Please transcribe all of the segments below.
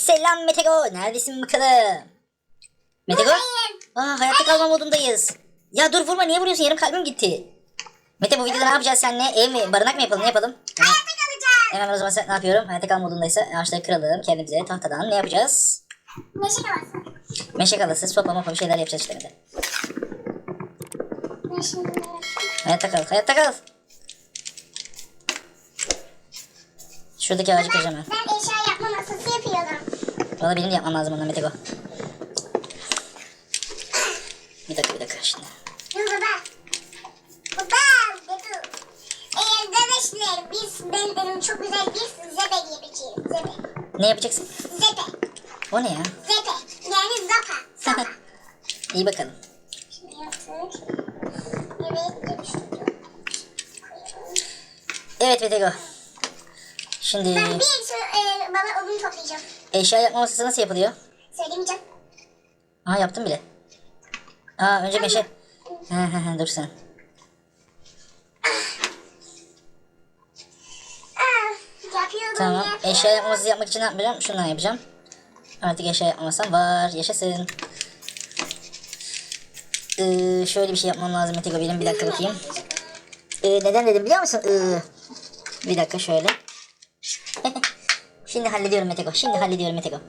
Selam Metego. Neredesin bakalım? Metego? Aa hayatta kalma modundayız. Ya dur vurma niye vuruyorsun? Yarım kalbim gitti. Mete bu videoda ne yapacağız seninle? Ev mi? Barınak mı yapalım? Ne yapalım? Hemen, Hayatta kalacağız. hemen o zaman sen ne yapıyorum? Hayatta kalma modundaysa ağaçları kıralım. Kendimize tahtadan ne yapacağız? Neşe kalası. Meşe kalası, sopa mopa bir şeyler yapacağız işte Mete. Neşe Hayatta kal, hayatta kal. Şuradaki ağacı kıracağım ben. Ben eşya yapma masası yapıyordum. Valla benim de yapmam lazım ondan Metego. Bir dakika bir dakika şimdi. Dur baba. Baba. Ee, arkadaşlar biz ben benim çok güzel bir zebe yapacağım. Zebe. Ne yapacaksın? Zebe. O ne ya? Zebe. Yani zapa. Zapa. İyi bakalım. Şimdi yaptık. Evet. dönüştürdüm. Evet Metego. Şimdi Ben bir e, baba odun toplayacağım. Eşya yapma masası nasıl yapılıyor? Söylemeyeceğim. Aa yaptım bile. Aa önce meşe. Hı hı hı, Dur sen. Tamam. Eşya yapma masası yapmak için ne yapacağım? Şundan yapacağım. Artık eşya yapma masam var. Yaşasın. Ee, şöyle bir şey yapmam lazım Metego benim. Bir dakika bakayım. Ee, neden dedim biliyor musun? Ee, bir dakika şöyle. Şimdi hallediyorum Metego. Şimdi hallediyorum Metego.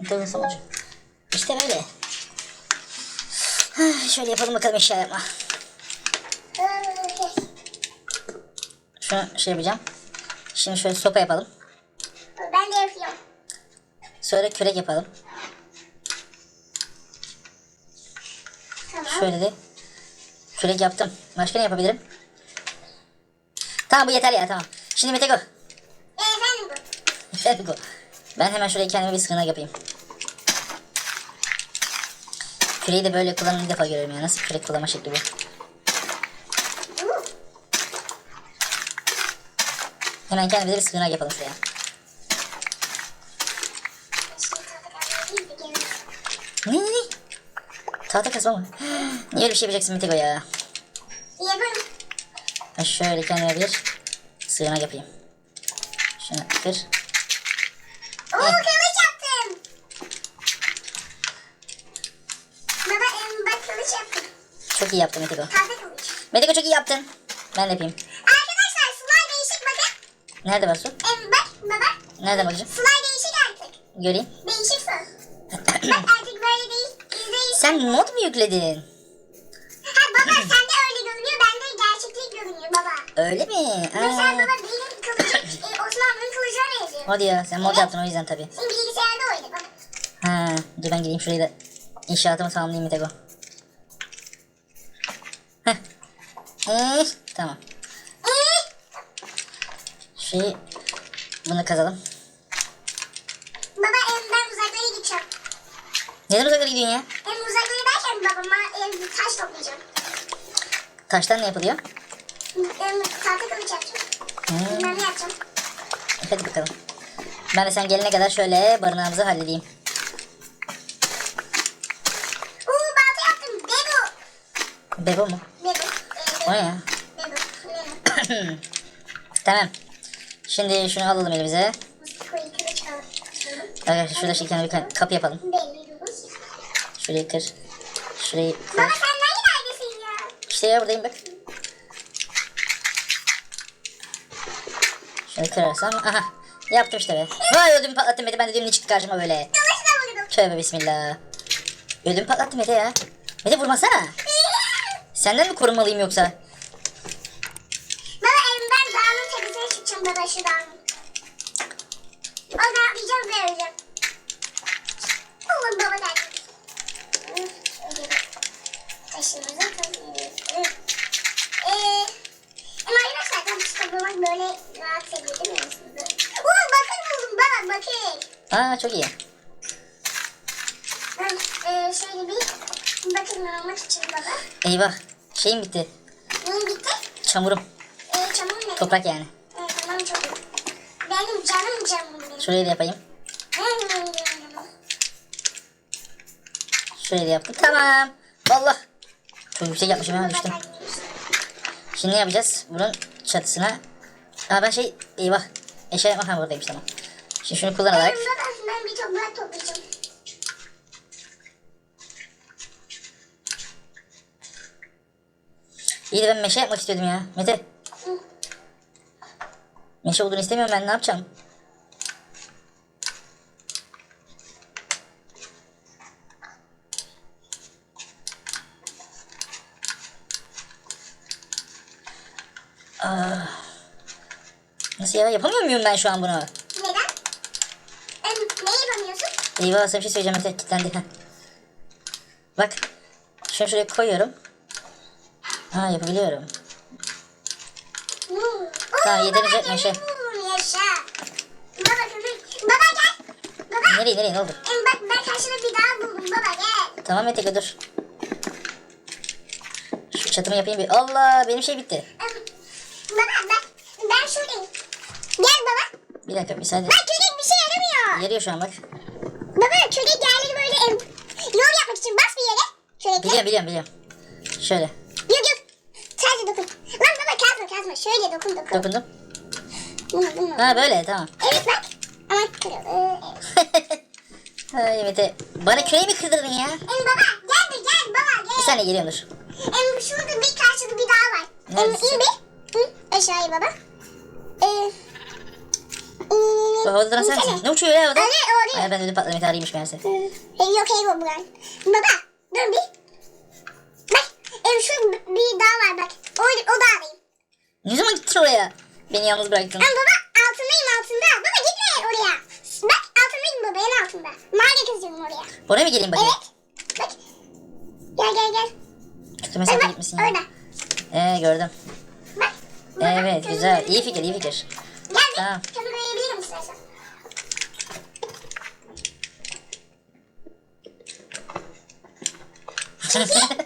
Metego sonucu. İşte böyle. Ah, Şöyle yapalım bakalım eşya yapma. Şunu şey yapacağım. Şimdi şöyle sopa yapalım. Ben de yapıyorum. Sonra kürek yapalım. Tamam. Şöyle de kürek yaptım. Başka ne yapabilirim? Tamam bu yeter ya tamam. Şimdi Metego. Ee, efendim bu. Metego. Ben hemen şuraya kendime bir sığınak yapayım. Küreği de böyle kullanımı ilk defa görüyorum ya. Nasıl kürek kullanma şekli bu? Hemen kendimize bir sığınak yapalım şuraya. Ne ne ne? Tahta kasma mı? Niye öyle bir şey yapacaksın Metego ya? Yaparım. Şöyle kendime bir sığınak yapayım. Şunu kır. Oo kılıç yaptım. Baba em, bak kılıç yaptım. Çok iyi yaptın. Tahta kılıç. Metego çok iyi yaptın. Ben de yapayım. Arkadaşlar sular değişik bakın. Nerede var su? Em, bak baba. Nereden bakacağım? Sular değişik artık. Göreyim. Değişik su. Bak artık böyle değil. Sen mod mu yükledin? Ha baba sende öyle görünüyor. Bende gerçeklik görünüyor baba. Öyle mi? Mesela Aa. baba benim kılıcım e, Osmanlı'nın kılıcına benziyor. Hadi ya sen mod yaptın o yüzden tabii. Senin bilgisayarda baba. Ha, dur ben gideyim şurayı da inşaatımı tamamlayayım Metego. Heh. Eh, tamam. Ee, Şeyi bunu kazalım. baba em, ben uzaklara gideceğim. Neden uzaklara gidiyorsun ya? Hem uzaklara derken babama em, taş toplayacağım. Taştan ne yapılıyor? Tahta kılıç yapacağım. Hmm. Bilmem ne yapacağım. Hadi bakalım. Ben de sen gelene kadar şöyle barınağımızı halledeyim. Uuu balta yaptım. Bebo. Bebo mu? Bebo. Ee, O ne ya? Bebo. Tamam. Şimdi şunu alalım elimize. Arkadaşlar şurada şimdi bir ka- kapı yapalım. Şurayı kır. Şurayı kır. Baba sen neredesin ya? İşte ya buradayım bak. Şunu kırarsam. Aha. Yaptım işte be. Vay ödümü patlattım Mete. Ben de diyorum ne çıktı karşıma böyle. Tövbe bismillah. Ödümü patlattı Mete ya. Mete vurmasana. Senden mi korunmalıyım yoksa? Baba em, ben dağın tepesine çıkacağım baba şu dağın. Orada atlayacağım ve öleceğim. Oğlum baba geldi. Hı, şöyle Taşımızı kazıyoruz. Hı. Ee, ama arkadaşlar kampüs toplamak böyle rahatsız ediyor değil mi sizi? Oo bakın buldum baba bakın. Aa çok iyi. Ben e, şöyle bir bakın almak için baba. Eyvah. Şeyim bitti. Neyin bitti? Çamurum. E, çamur ne? Toprak yani. E, tamam çok iyi. Benim canım canım benim. Şurayı da yapayım. Da yaptım. Tamam. Allah. Çok yüksek yapmışım hemen düştüm. Şimdi ne yapacağız? Bunun çatısına. Aa ben şey eyvah. Eşya yapmak buradaymış tamam. Şimdi şunu kullanarak. Ben bir toprak toplayacağım. İyi de ben meşe yapmak istiyordum ya. Mete. Meşe olduğunu istemiyorum ben ne yapacağım? Aa. Ah. Nasıl ya? Yapamıyor muyum ben şu an bunu? Neden? Em, ne yapamıyorsun? Eyvah sana bir şey söyleyeceğim Mete kilitlendi. Bak. Şunu şuraya koyuyorum. Ha yapabiliyorum. Tamam, yeterince Yaşa. Baba gel. Baba. Nereye nereye ne oldu? Em, bak ben karşına bir daha buldum. Baba gel. Tamam Mete dur. Şu çatımı yapayım bir. Allah benim şey bitti. Em, baba bak ben şuradayım. Gel baba. Bir dakika müsaade. Bak kürek bir şey yaramıyor. Yarıyor şu an bak. Baba kürek yerleri böyle em, yol yapmak için bas bir Kürekle. Biliyorum biliyorum biliyorum. Şöyle. Yok yok. Sadece dokun. Lan baba kazma kazma. Şöyle dokun dokun. Dokundum. Bunu, bunu. Ha böyle tamam. Evet bak. Ama kırıldı. Evet. Ay Mete. Bana küreği mi kırdırdın ya? Em baba gel bir gel baba Bir gel. saniye geliyorum dur. Em şurada bir karşıda bir dağ var. Em Neredesin? in bir. Hı, aşağıya baba. Ee, havada duran sen misin? Ne uçuyor ya havada? Öyle, öyle. Ay ben ödüm patladı Mete araymış meğerse. Hey, yok bu buran. Baba dur bir. Em şu bir dağ var bak. O, o dağdayım. Ne zaman gittin oraya? Beni yalnız bıraktın. Em baba altındayım altında. Baba gitme oraya. Bak altındayım baba en altında. Mahalle kızıyorum oraya. Oraya mı geleyim bakayım? Evet. Bak. Gel gel gel. Kötü mesafe Bak gitmişsin ya. orada. Ee gördüm. Bak. Baba, Evet güzel. İyi fikir iyi fikir. Gel bir Tamam. kömür koyabilirim istersen.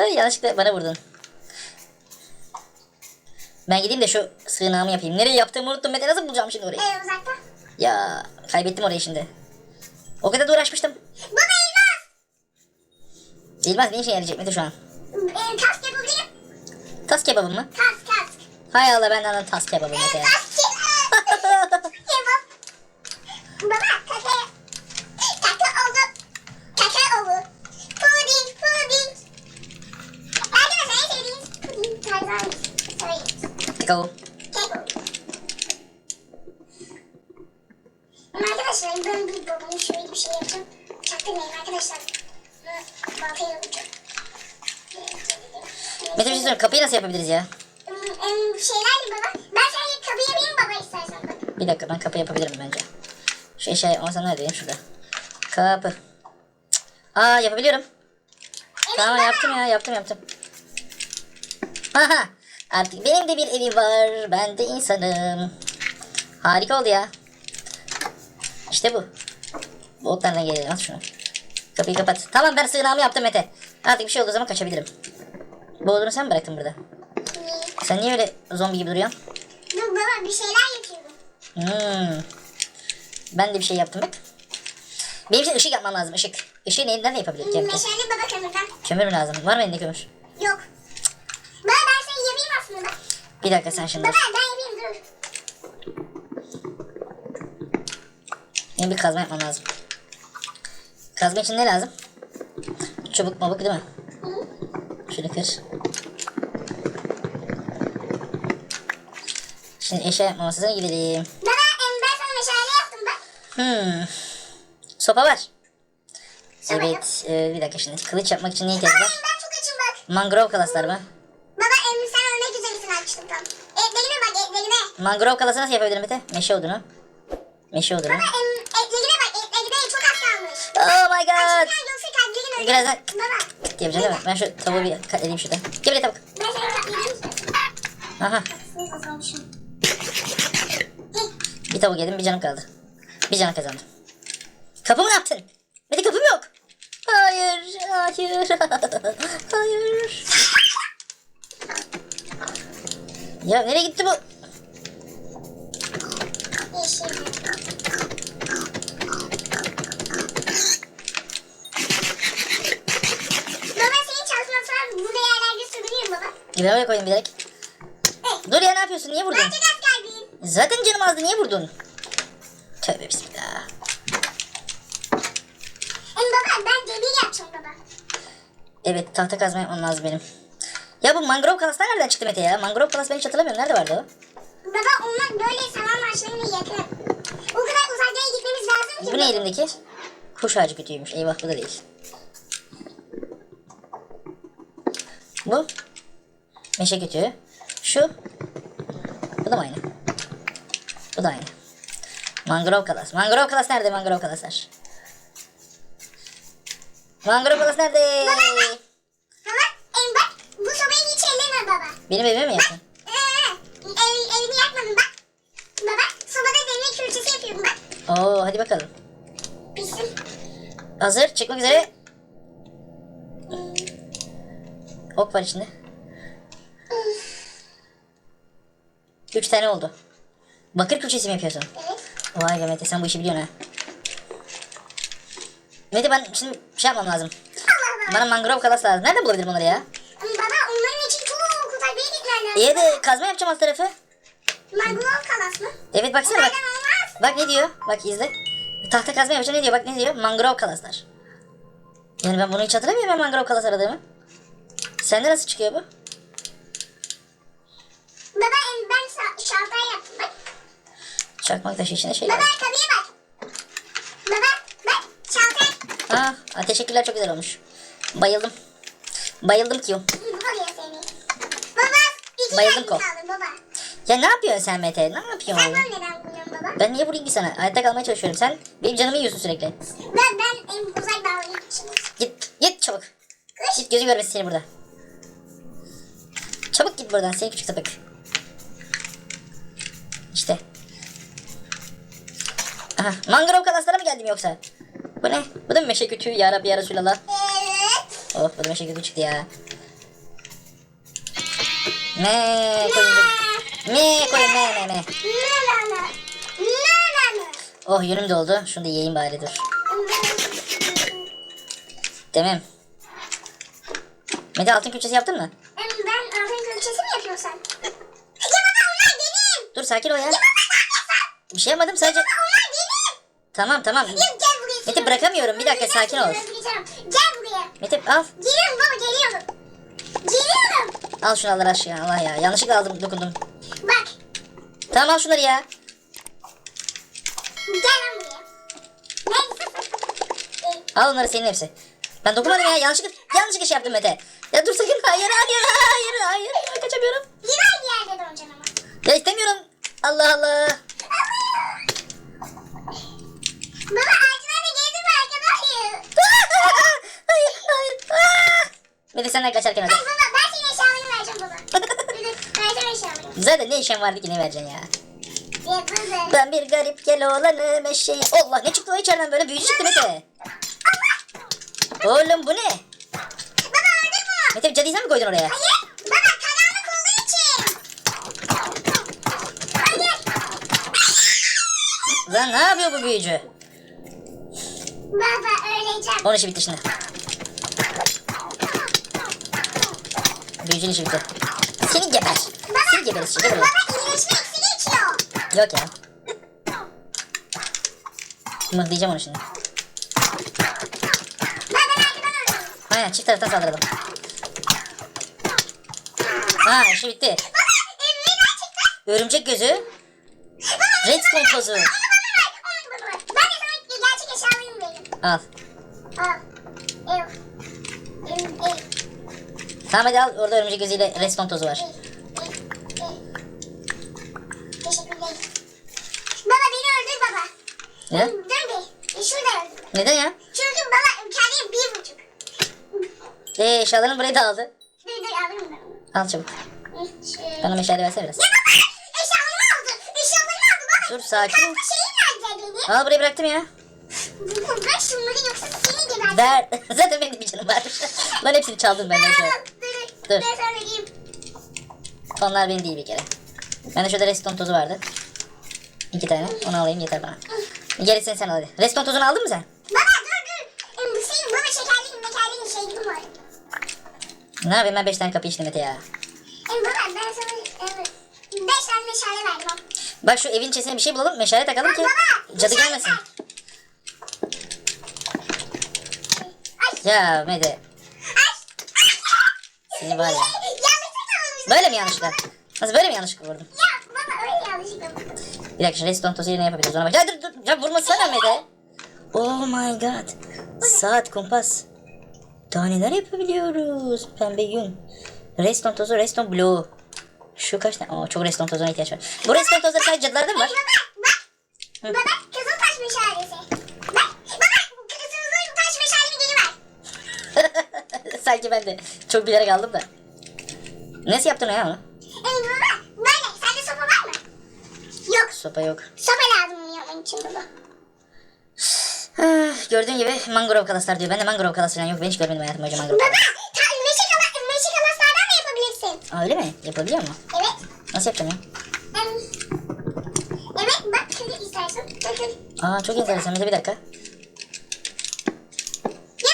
Ay, yanlışlıkla bana vurdun. Ben gideyim de şu sığınağımı yapayım. Nereye yaptığımı unuttum. Mete nasıl bulacağım şimdi orayı? Ee, uzakta. Ya kaybettim orayı şimdi. O kadar da uğraşmıştım. Baba elmas. İlmaz ne işe yarayacak Mete şu an? Ee, kask yapabilirim. Tas kebabı mı? Kask kask. Hay Allah ben de tas kebabı Ee, Mete. kask Ama arkadaşlar ben bir babamın şöyle bir şey yapacağım. Çaktırmayın arkadaşlar. Baltayla vuracağım. Mete bir şey. Kapıyı nasıl yapabiliriz ya? Em, şeylerle baba. Ben sen kapıya benim baba istersen bak. Bir dakika ben kapı yapabilirim bence. Şu eşya yapmasam neredeyim şurada. Kapı. Aa yapabiliyorum. Evet Tamam baba. yaptım ya yaptım yaptım. Aha artık benim de bir evim var. Ben de insanım. Harika oldu ya. İşte bu. Otlardan gelelim at şunu. Kapıyı kapat. Tamam ben sığınağımı yaptım Mete. Artık bir şey olduğu zaman kaçabilirim. Bu odunu sen mi bıraktın burada? Niye? Sen niye öyle zombi gibi duruyorsun? Dur baba bir şeyler yapıyorum. Hmm. Ben de bir şey yaptım bak. Benim için ışık yapmam lazım ışık. Işığı neyden de yapabilirim ki? Meşale baba kömürden. Kömür mü lazım? Var mı elinde kömür? Yok. Baba ben seni yapayım aslında. Bir dakika sen şimdi Baba ben yapayım dur. Benim bir kazma yapmam lazım. Kazma için ne lazım? Çubuk mabuk değil mi? Şunu kır. Şimdi eşya yapma masasına gidelim. Baba ben sana meşale yaptım bak. Hmm. Sopa var. Sopa Evet. e, bir dakika şimdi. Kılıç yapmak için ne ihtiyacı var? ben çok açım bak. Mangrove kalaslar mı? Baba em, sen ölmek üzeresin açlıktan. Etlerine bak etlerine. Mangrove kalası nasıl yapabilirim Mete? Meşe odunu. Meşe odunu. Baba em, etlerine bak etlerine çok az kalmış. Oh my god. Açlıktan yoksa. Birazdan Baba yapacağım değil mi? Ben şu tavuğu bir katlayayım şurada. Gel buraya tavuk. ben. Aha. Bir tavuk yedim bir canım kaldı. Bir canım kazandım. Kapımı ne yaptın? Mete kapım yok. Hayır, hayır, hayır. Ya nereye gitti bu? Yeşil. Baba senin çalışmasan burada yerlerde sürünüyorum baba. Oraya koyayım bilerek. Hey, Dur ya ne yapıyorsun? Niye vurdun? ben çok az kalbiyim. Zaten canım azdı. Niye vurdun? Tövbe bismillah. Em baba ben demir yapacağım baba. Evet tahta kazma yapmam lazım benim. Ya bu mangrove kalaslar nereden çıktı Mete ya? Mangrove kalas ben hiç hatırlamıyorum. Nerede vardı o? Baba onlar böyle yakın. O kadar uzaklara gitmemiz lazım ki. Bu ne elimdeki? Kuş ağacı kütüğüymüş. Eyvah bu da değil. Bu? Meşe kütüğü. Şu? Bu da mı aynı? Bu da aynı. Mangrove kalas. Mangrove kalas nerede mangrove kalaslar? Mangrove kalas nerede? Baba em bak bu sobayı hiç elleme baba. Benim evime mi yaptın? Ee, ev, evini yakmadın bak. Baba sobada demir külçesi yapıyorum bak. Oo hadi bakalım. Pişsin. Hazır. Çıkmak üzere. Ok var içinde. Üç tane oldu. Bakır külçesi mi yapıyorsun? Evet. Vay be Mete sen bu işi biliyorsun ha. Mete ben şimdi şey yapmam lazım. Allah Allah. Bana mangrove kalas lazım. Nereden bulabilirim bunları ya? Baba onların için çok bir gitmen lazım. İyi de kazma yapacağım alt tarafı. Mangrove kalas mı? Evet baksana bak. Bak ne diyor? Bak izle. Tahta kazma yapacağım ne diyor? Bak ne diyor? Mangrove kalaslar. Yani ben bunu hiç hatırlamıyorum ben mangrove kalas aradığımı. Sende nasıl çıkıyor bu? Baba em ben şalter yaptım bak. Çakmak taşı içinde şey Baba var. kapıya bak. Baba bak şalter. Aa, aa, teşekkürler çok güzel olmuş. Bayıldım. Bayıldım ki. Seni. Baba iki Bayıldım kol. kaldı baba. Ya ne yapıyorsun sen Mete? Ne yapıyorsun Sen oğlum? bunu neden? Ben niye vurayım ki sana? Hayatta kalmaya çalışıyorum. Sen benim canımı yiyorsun sürekli. Ben ben en uzak için. Git, git çabuk. Kış. Git gözü görmesin seni burada. Çabuk git buradan seni küçük sapık. İşte. Aha, mangrove kalaslara mı geldim yoksa? Bu ne? Bu da mı meşe kütüğü ya Rabbi ya Resulallah? Evet. Oh bu da meşe kütüğü çıktı ya. Me koyuncuk. Me koyun me me me. Nana. Nana. Oh yünüm doldu. Şunu da yiyeyim bari dur. Demem. Mete altın külçesi yaptın mı? Ben altın külçesi mi yapıyorsun sen? Ya baba onlar benim. Dur sakin ol ya. Bir şey yapmadım sadece. Baba onlar benim. Tamam tamam. Ya gel buraya. Mete, bırakamıyorum. Bir dakika, sakin ol. Gel buraya. Mete al. Geliyorum baba geliyorum. Geliyorum. Al şunu Allah aşkına Allah ya. Yanlışlıkla aldım dokundum. Bak. Tamam al şunları ya. Gel lan buraya. Ne? Al onları senin hepsi. Ben dokunmadım ya. Yanlışlıkla, yanlışlıkla şey yaptım Mete. Ya dur sakın. Hayır hayır hayır hayır. hayır. Kaçamıyorum. Yine bir yerde döneceksin ama. Ya istemiyorum. Allah Allah. Baba ağacına gezdim mi arkadaşım? hayır hayır. Aa! Mete senden kaçarken hadi. Ay baba ben senin eşyalarını vereceğim baba. Vereceğim eşyalarını. Zaten ne işin vardı ki ne vereceksin ya? Ben bir garip gel olanım eşeği. Allah ne çıktı o içeriden böyle büyücü çıktı Mete. Oğlum bu ne? Baba öldü mü? Mete bir cadıysa mı koydun oraya? Hayır. Baba karanlık olduğu için. Hayır. Lan ne yapıyor bu büyücü? Baba öleceğim. Onun işi bitti şimdi. Büyücünün işi bitti. Seni geber. Baba. Seni buraya. Baba iyileşme iksiri içiyor. Yok ya. Mıhlayacağım onu şimdi. Aynen çift taraftan saldıralım. Ha işi bitti. Örümcek gözü. Redstone tozu. Al. Tamam hadi al. Orada örümcek gözüyle redstone tozu var. Teşekkür ederim. Baba beni öldür baba. Ne? Dur bir. E, Şurada. Neden ya? Çünkü baba kendi bir buçuk. Ee eşyalarını burayı da aldı. Dur dur alayım ben. Al çabuk. Şöyle. Bana meşale versene biraz. Ya baba eşyalarımı aldı. Eşyalarımı aldı baba. Dur, sakin ol. Kalktı şeyi nerede benim? Al burayı bıraktım ya. Ver şunları yoksa seni gebertirim. Ver. Zaten benim bir canım var. Lan hepsini çaldın benden şu an. Dur. Dur. Ben sana vereyim. Onlar benim değil bir kere. Bende şurada redstone tozu vardı. İki tane. Onu alayım yeter bana. Gerisini sen al hadi. Redstone tozunu aldın mı sen? Baba dur dur. Senin baba şekerli mekerli şey gibi var. Ne yapayım ben beş tane kapı içtim Mete ya. Baba ben sana evet, beş tane meşale verdim. Bak şu evin içerisine bir şey bulalım. Meşale takalım ki Baba, cadı gelmesin. Ay. Ya Mede. Ay. Seni var ya. Vurmuşum. Böyle mi yanlışlıkla? Nasıl böyle mi yanlışlıkla vurdum? Ya baba öyle yanlışlıkla vurdum. Bir dakika şu redstone tozu yerine yapabiliriz ona bak. Ya dur dur. Ya vurmasana Mede. Oh my god. Saat, kompas. Daha neler yapabiliyoruz? Pembe yün. Redstone tozu, redstone bloğu. Şu kaç tane? Oo, çok redstone tozuna ihtiyaç var. Bu redstone tozları sadece cadılarda mı var? Baba. Baba kızıl taş meşalesi. Bak. Baba kızıl taş meşale bir var. Sanki ben de çok bilerek aldım da. Nasıl yaptın ya onu? Evet baba. Böyle. Sende sopa var mı? Yok. Sopa yok. Sopa lazım bunu yapmak için baba. Ah, Gördüğün gibi mangrove kalaslar diyor. Ben de mangrove kalas falan yok. Ben hiç görmedim hayatım boyunca mangrove Baba. Ta, meşe, kala, meşe kalaslardan da yapabilirsin. Aa, öyle mi? Yapabiliyor mu? Evet. Nasıl yapacağım ya? Em, Evet bak şöyle istersen. Aa çok enteresan. Bir dakika. Ya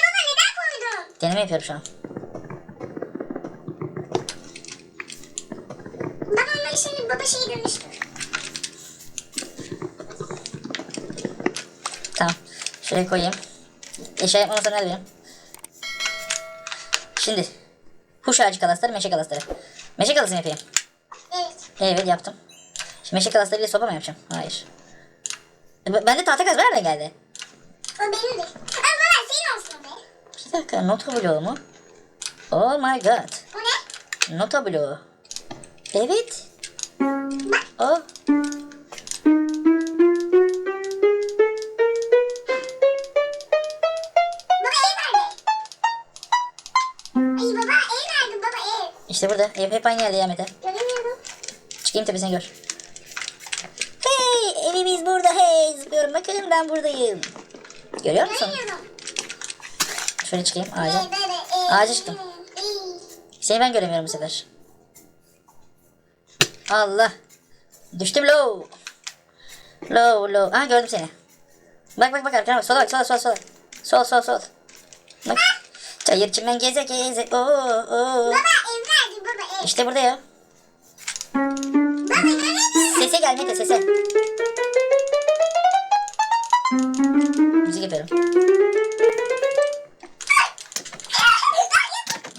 baba neden koydun? Deneme yapıyorum şu an. Baba onları şimdi baba şeyi dönüştür. Tamam. Şuraya koyayım. Eşya yapmama sana benim? Şimdi. Huş ağacı kalasları, meşe kalasları. Meşe kalası yapayım? Evet. Evet yaptım. Şimdi meşe kalaslarıyla sopa mı yapacağım? Hayır. E, b- Bende tahta kaz nereden geldi? O benimdir. Aa, baba senin olsun be. Bir dakika nota bloğu mu? Oh my god. O ne? Nota bloğu. Evet. Bak. Oh. İşte burada. Hep, hep aynı yerde ya Mete. Göremiyorum. Çıkayım tepesine gör. Hey evimiz burada hey zıplıyorum bakın ben buradayım. Görüyor musun? Göremiyorum. Şöyle çıkayım ağaca. Ağaca çıktım. Seni ben göremiyorum bu sefer. Allah. Düştüm low. Low low. Aha gördüm seni. Bak bak bak arkana bak. Sola bak sola sola sola. Sol sol sol. Bak. Çayır çimen geze geze. Oo, oo. Baba ev nerede baba ev? İşte burada ya. Sese gel Mete sese. Müzik yapıyorum.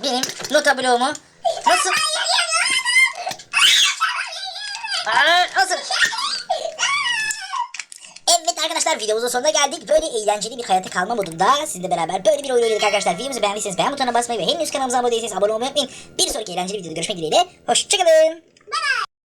Benim nota bloğumu nasıl... Aa, nasıl? Arkadaşlar videomuzun sonuna geldik. Böyle eğlenceli bir hayata kalma modunda sizinle beraber böyle bir oyun oynadık arkadaşlar. Videomuzu beğendiyseniz beğen butonuna basmayı ve henüz kanalımıza abone değilseniz abone olmayı unutmayın. Bir sonraki eğlenceli videoda görüşmek dileğiyle. Hoşçakalın.